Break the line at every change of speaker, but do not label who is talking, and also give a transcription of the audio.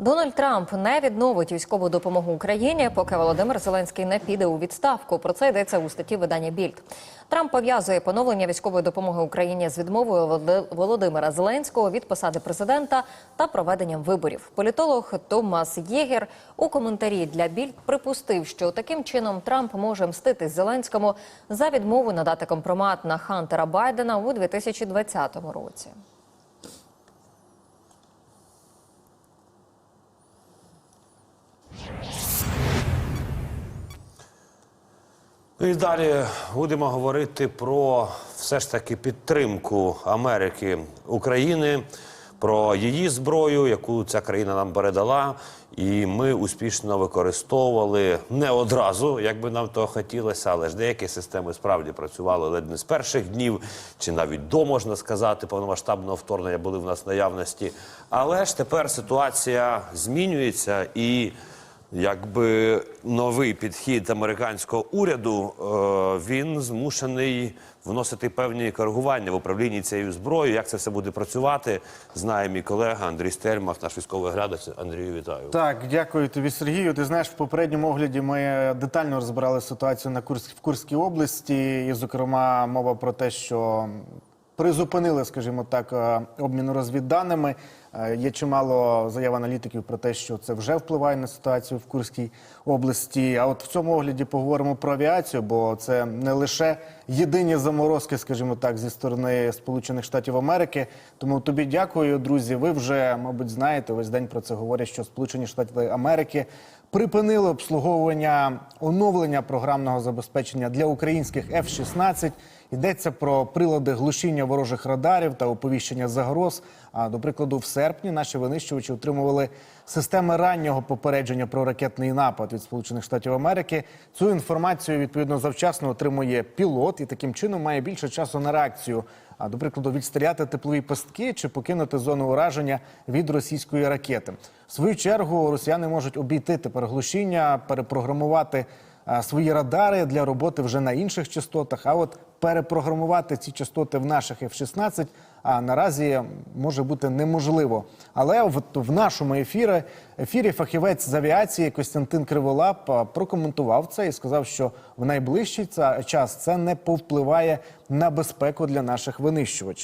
Дональд Трамп не відновить військову допомогу Україні, поки Володимир Зеленський не піде у відставку. Про це йдеться у статті видання Більд. Трамп пов'язує поновлення військової допомоги Україні з відмовою Володи- Володимира Зеленського від посади президента та проведенням виборів. Політолог Томас Єгер у коментарі для Більд припустив, що таким чином Трамп може мстити Зеленському за відмову надати компромат на Хантера Байдена у 2020 році.
Ну і далі будемо говорити про все ж таки підтримку Америки України, про її зброю, яку ця країна нам передала. І ми успішно використовували не одразу, як би нам того хотілося, але ж деякі системи справді працювали ледь не з перших днів, чи навіть до можна сказати, повномасштабного вторгнення були в нас наявності. Але ж тепер ситуація змінюється і. Якби новий підхід американського уряду, е, він змушений вносити певні коригування в управлінні цією зброєю. Як це все буде працювати, знає мій колега Андрій Стельмах, наш військовий глядач. Андрію, вітаю.
Так, дякую тобі, Сергію. Ти знаєш, в попередньому огляді ми детально розбирали ситуацію на Курськ, в Курській області, і, зокрема, мова про те, що призупинили, скажімо так, е, обмін розвідданими. Е, Є чимало заяв аналітиків про те, що це вже впливає на ситуацію в Курській області. А от в цьому огляді поговоримо про авіацію, бо це не лише єдині заморозки, скажімо так, зі сторони Сполучених Штатів Америки. Тому тобі дякую, друзі. Ви вже, мабуть, знаєте, весь день про це говорять, що Сполучені Штати Америки припинили обслуговування оновлення програмного забезпечення для українських F-16. Йдеться про прилади глушіння ворожих радарів та оповіщення загроз. А до прикладу, в серпні наші винищувачі отримували системи раннього попередження про ракетний напад від Сполучених Штатів Америки. Цю інформацію відповідно завчасно отримує пілот і таким чином має більше часу на реакцію. А до прикладу, відстріляти теплові пастки чи покинути зону ураження від російської ракети. В свою чергу росіяни можуть обійти тепер глушіння, перепрограмувати свої радари для роботи вже на інших частотах. А от перепрограмувати ці частоти в наших F-16 а наразі може бути неможливо. Але в, в нашому ефірі, ефірі фахівець з авіації Костянтин Криволап прокоментував це і сказав, що в найближчий час це не повпливає на безпеку для наших винищувачів.